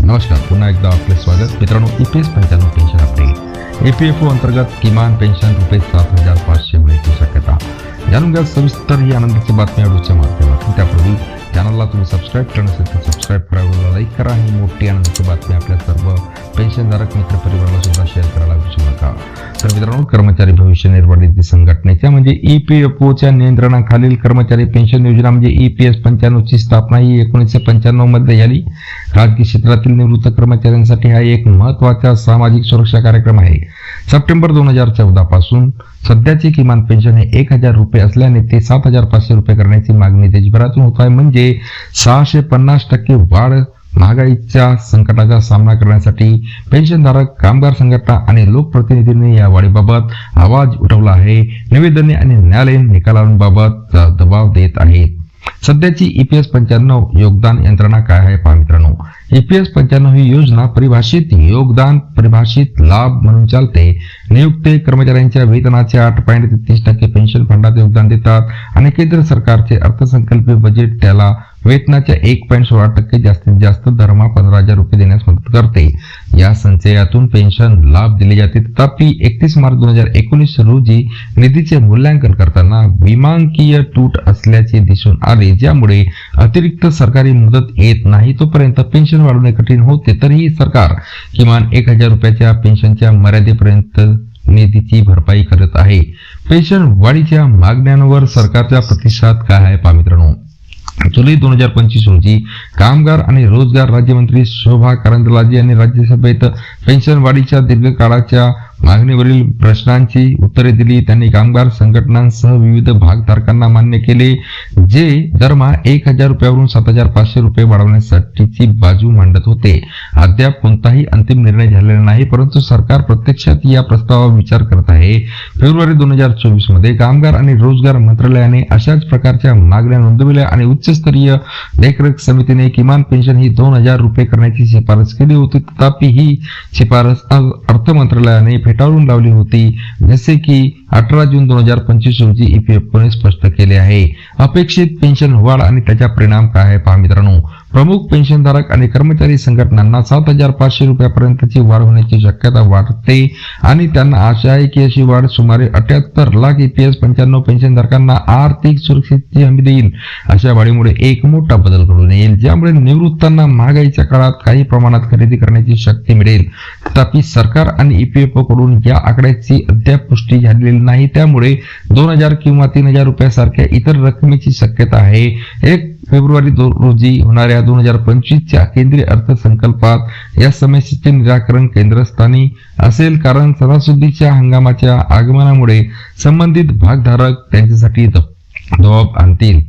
नमस्कार पुन्हा एकदा आपले स्वागत. मित्रांनो ई पी एस पंच्याण्णव pension update E P F O अंतर्गत किमान पेन्शन रुपये सात हजार पाचशे मिळण्याची शक्यता. जाणून घ्या सविस्तर ही आनंदाची बातमी आवडूच्या माध्यमातून. त्यापूर्वी चॅनलला तुम्ही सबस्क्राईब करण्यासाठी असेल तर सबस्क्राईब करा व्हिडिओला लाईक करा. ही मोठी आनंदाची बातमी आपल्या सर्व पेन्शनधारक मित्र परिवाराला सुद्धा शेअर करायला विसरू नका. तर मित्रांनो कर्मचारी भविष्य निर्वाह निधी संघटनेच्या म्हणजे ई पी एफ ओच्या नियंत्रणाखालील कर्मचारी पेन्शन योजना म्हणजे ई पी एस पंच्याण्णवची स्थापना ही एकोणीसशे पंच्याण्णवमध्ये झाली. खाजगी क्षेत्रातील निवृत्त कर्मचाऱ्यांसाठी हा एक महत्त्वाचा सामाजिक सुरक्षा कार्यक्रम आहे. सप्टेंबर दोन हजार चौदा पासून सध्याचे किमान पेन्शन हे एक हजार रुपये असल्याने ते सात हजार पाचशे रुपये करण्याची मागणी देशभरातून होत आहे. म्हणजे सहाशे पन्नास टक्के वाढ महागाईच्या संकटाचा सामना करण्यासाठी पेन्शनधारक कामगार संघटना आणि लोकप्रतिनिधींनी या वाढीबाबत आवाज उठवला आहे. निवेदने आणि न्यायालयीन निकालांबाबत दबाव देत आहेत सध्याची ईपीएस पंच्याण्णव योगदान यंत्रणा काय आहे पहा मित्रांनो. ईपीएस पंच्याण्णव ही योजना परिभाषित योगदान परिभाषित लाभ म्हणून चालते. नियुक्त कर्मचाऱ्यांच्या वेतनाचे आठ पॉईंट तेहतीस टक्के पेन्शन फंडात योगदान देतात आणि केंद्र सरकारचे अर्थसंकल्पीय बजेट त्याला वेतनाच्या एक पॉईंट सोळा टक्के जास्तीत जास्त दरमा पंधरा हजार रुपये देण्यास मदत करते. या संचयातून पेन्शन लाभ दिले जाते तथापि एकतीस मार्च दोन हजार एकोणीस रोजी निधीचे मूल्यांकन करताना विमांकीय तूट असल्याचे दिसून आले. ज्यामुळे अतिरिक्त सरकारी मदत येत नाही तोपर्यंत पेन्शन वाढवणे कठीण होते. तरीही सरकार किमान एक हजार रुपयाच्या पेन्शनच्या मर्यादेपर्यंत निधीची भरपाई करत आहे. पेन्शन वाढीच्या मागण्यांवर सरकारचा प्रतिसाद काय आहे पहा मित्रांनो? जुलै दोन हजार पंचवीस रोजी कामगार आणि रोजगार राज्यमंत्री शोभा करंदलाजे यांनी राज्यसभेत पेन्शन वाढीच्या दीर्घकाळाच्या मागणीवरील प्रश्नांची उत्तरे दिली. त्यांनी कामगार संघटनांसह विविध भागधारकांना मान्य केले जे दरमहा एक हजार रुपयावरून सात हजार पाचशे रुपये वाढवण्यासाठीची बाजू मांडत होते. अद्याप कोणताही अंतिम निर्णय झालेला नाही परंतु सरकार प्रत्यक्षात या प्रस्तावावर विचार करत आहे. फेब्रुवारी दोन हजार चोवीसमध्ये कामगार आणि रोजगार मंत्रालयाने अशाच प्रकारच्या मागण्या नोंदविल्या आणि उच्चस्तरीय देखरेख समितीने किमान पेन्शन ही दोन हजार रुपये करण्याची शिफारस केली होती. तथापि ही शिफारस अर्थ मंत्रालयाने फेटाळून लावली होती. जसे की अठरा जून दोन हजार पंचवीस रोजी ईपीएफओने स्पष्ट केले आहे. अपेक्षित पेन्शन वाढ आणि त्याचा परिणाम काय आहे पहा मित्रांनो? प्रमुख पेन्शनधारक आणि कर्मचारी संघटनांना सात हजार पाचशे रुपयापर्यंतची वाढ होण्याची शक्यता वाढते आणि त्यांना आशा आहे की अशी वाढ सुमारे अठ्याहत्तर लाख ईपीएस पंच्याण्णव पेन्शनधारकांना आर्थिक सुरक्षेची हमी देईल. अशा वाढीमुळे एक मोठा बदल घडून येईल ज्यामुळे निवृत्तांना महागाईच्या काळात काही प्रमाणात खरेदी करण्याची शक्ती मिळेल. तथापि सरकार आणि ईपीएफओ कडून या आकड्याची अद्याप पुष्टी झालेली नाही त्यामुळे दोन हजार किंवा तीन हजार रुपयासारख्या इतर रकमेची शक्यता आहे. एक फेब्रुवारी दो रोजी होणाऱ्या दोन हजार पंचवीसच्या केंद्रीय अर्थसंकल्पात या समस्येचे निराकरण केंद्रस्थानी असेल कारण सणासुदीच्या हंगामाच्या आगमनामुळे संबंधित भागधारक त्यांच्यासाठी जबाब आणतील.